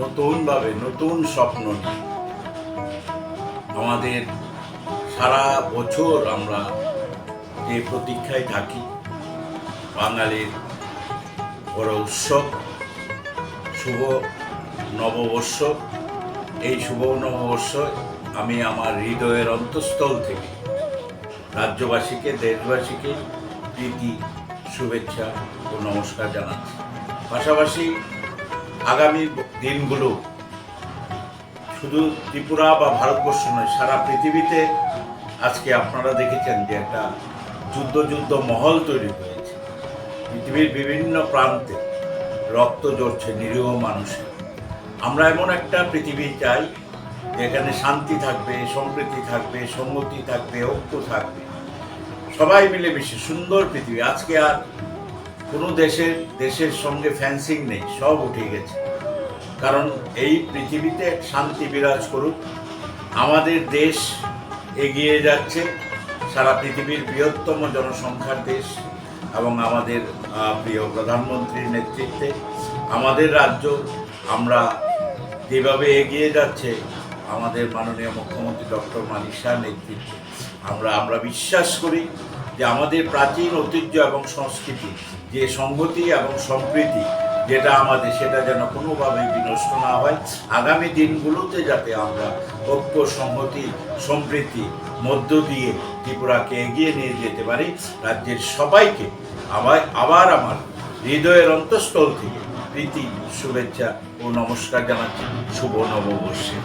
নতুনভাবে, নতুন স্বপ্ন আমাদের সারা বছর আমরা যে প্রতীক্ষায় থাকি, বাঙালির বড় উৎসব, শুভ নববর্ষ। এই শুভ নববর্ষ আমি আমার হৃদয়ের অন্তঃস্থল থেকে রাজ্যবাসীকে, দেশবাসীকে প্রীতি, শুভেচ্ছা ও নমস্কার জানাচ্ছি। পাশাপাশি আগামী দিনগুলো শুধু ত্রিপুরা বা ভারতবর্ষ নয়, সারা পৃথিবীতে আজকে আপনারা দেখেছেন যে একটা যুদ্ধ যুদ্ধ মহল তৈরি হয়েছে। পৃথিবীর বিভিন্ন প্রান্তে রক্ত ঝরছে নিরীহ মানুষের। আমরা এমন একটা পৃথিবী চাই যেখানে শান্তি থাকবে, সম্প্রীতি থাকবে, সম্মতি থাকবে, ঐক্য থাকবে। সবাই মিলেমিশে সুন্দর পৃথিবী। আজকে আর কোনো দেশের দেশের সঙ্গে ফ্যান্সিং নেই, সব উঠে গেছে। কারণ এই পৃথিবীতে শান্তি বিরাজ করুক, আমাদের দেশ এগিয়ে যাচ্ছে, সারা পৃথিবীর বৃহত্তম জনসংখ্যার দেশ এবং আমাদের প্রিয় প্রধানমন্ত্রীর নেতৃত্বে আমাদের রাজ্য আমরা যেভাবে এগিয়ে যাচ্ছে, আমাদের মাননীয় মুখ্যমন্ত্রী ডক্টর মানিক শাহ নেতৃত্বে আমরা আমরা বিশ্বাস করি যে আমাদের প্রাচীন ঐতিহ্য এবং সংস্কৃতি, যে সংহতি এবং সম্প্রীতি যেটা আমাদের, সেটা যেন কোনোভাবেই বিনষ্ট না হয়। আগামী দিনগুলোতে যাতে আমরা ঐক্য, সংহতি, সম্প্রীতি মধ্য দিয়ে ত্রিপুরাকে এগিয়ে নিয়ে যেতে পারি, রাজ্যের সবাইকে আবার আবার আমার হৃদয়ের অন্তঃস্থল থেকে প্রীতি, শুভেচ্ছা ও নমস্কার জানাচ্ছি। শুভ নববর্ষে।